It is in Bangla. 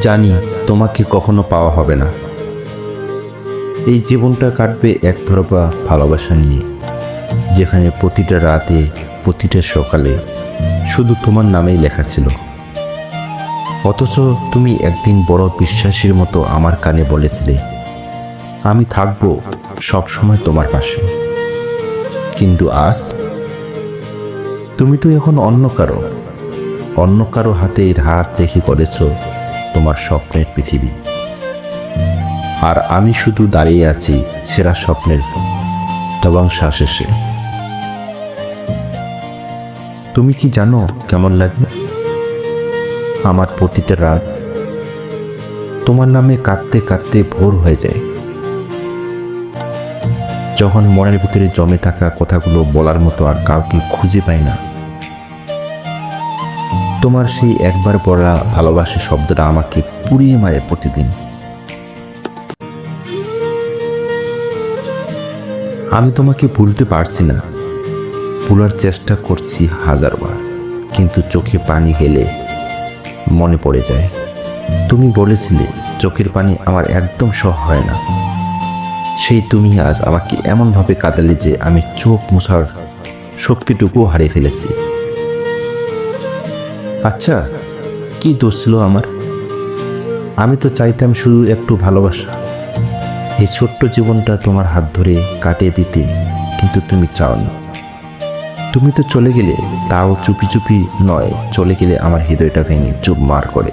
জানি তোমাকে কখনো পাওয়া হবে না। এই জীবনটা কাটবে এক একতরফা ভালোবাসা নিয়ে, যেখানে প্রতিটা রাতে, প্রতিটা সকালে শুধু তোমার নামেই লেখা ছিল। অথচ তুমি একদিন বড় বিশ্বাসীর মতো আমার কানে বলেছিলে, আমি থাকব সবসময় তোমার পাশে। কিন্তু আজ তুমি তো এখন অন্য কারও অন্য কারও হাতে হাত রেখে করেছ তোমার স্বপ্নের পৃথিবী। আর আমি শুধু দাঁড়িয়ে আছি সেরা স্বপ্নের তবাংশা শেষে। তুমি কি জানো কেমন লাগে আমার প্রতিটা রাত তোমার নামে কাঁদতে কাঁদতে ভোর হয়ে যায়। যখন মনের ভিতরে জমে থাকা কথাগুলো বলার মতো আর কাউকে খুঁজে পাই না তোমার সেই একবার পড়া ভালোবাসা শব্দটা আমাকে পুড়িয়ে মারে প্রতিদিন। আমি তোমাকে ভুলতে পারছি না। ভুলার চেষ্টা করছি হাজারবার, কিন্তু চোখে পানি হেলে মনে পড়ে যায়। তুমি বলেছিলে, চোখের পানি আমার একদম সহ হয় না। সেই তুমি আজ আমাকে এমনভাবে কাঁদালে যে আমি চোখ মোছার শক্তিটুকু হারিয়ে ফেলেছি। আচ্ছা কি দোষ ছিল আমার? আমি তো চাইতাম শুধু একটু ভালোবাসা। এই ছোট্ট জীবনটা তোমার হাত ধরে কাটিয়ে দিতে, কিন্তু তুমি চাওনি। তুমি তো চলে গেলে, তাও চুপি চুপি নয়, চলে গেলে আমার হৃদয়টা ভেঙে চুপ মার করে।